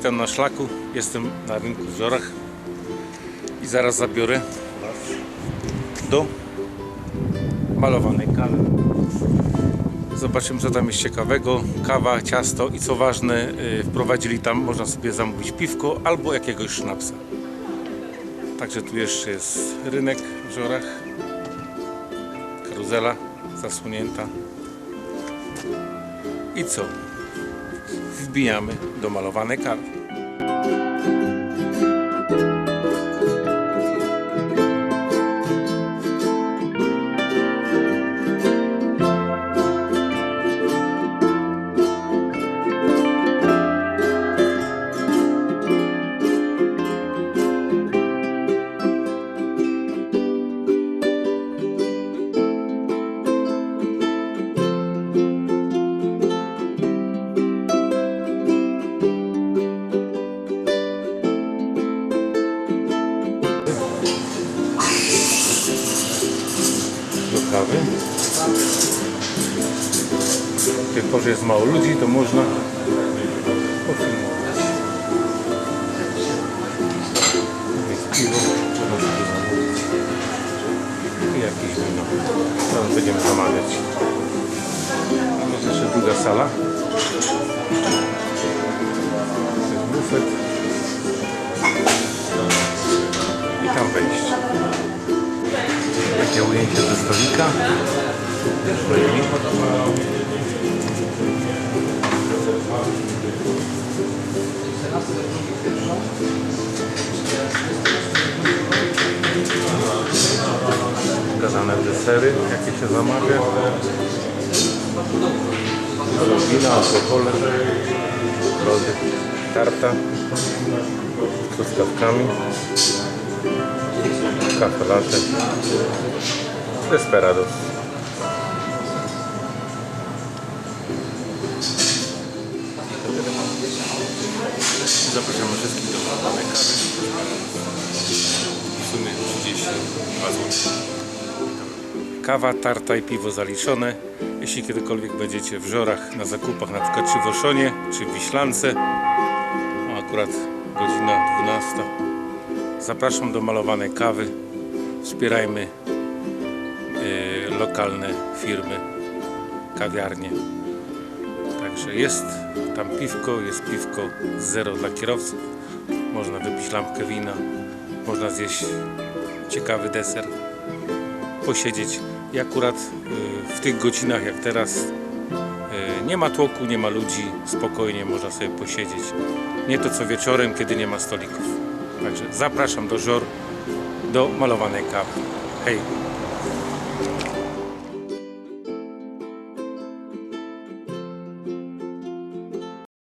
witam na szlaku. Jestem na rynku w Żorach i zaraz zabiorę Was do malowanej kawy. Zobaczymy co tam jest ciekawego. Kawa, ciasto i co ważne, yy, wprowadzili tam, można sobie zamówić piwko albo jakiegoś sznapsa. Także tu jeszcze jest rynek w Żorach. Karuzela zasłonięta. I co? Wbijamy do malowanej kawy. Do kawy. Tylko, że jest mało ludzi, to można pofilmować. Jest piwo, trzeba sobie zamówić. I jakieś wino. Teraz będziemy zamawiać. Jest jeszcze druga sala. Jest bufet. I tam wejście. Takie ujęcie ze stolika. Wskazane desery, jakie się zamawia. Wina, alkohole, tarta z truskawkami, kafe latte. Desperados. Zapraszamy wszystkich do malowanej kawy. W sumie 32 zł. Kawa, tarta i piwo zaliczone. Jeśli kiedykolwiek będziecie w Żorach na zakupach, na przykład czy w Oszonie, czy w Wiślance, akurat godzina 12. Zapraszam do malowanej kawy. Wspierajmy y, lokalne firmy, kawiarnie. Także jest tam piwko, jest piwko zero dla kierowców. Można wypić lampkę wina, można zjeść ciekawy deser, posiedzieć. I akurat y, w tych godzinach jak teraz y, nie ma tłoku, nie ma ludzi, spokojnie można sobie posiedzieć. Nie to co wieczorem, kiedy nie ma stolików. Także zapraszam do Żor, do malowanej kawy. Hej!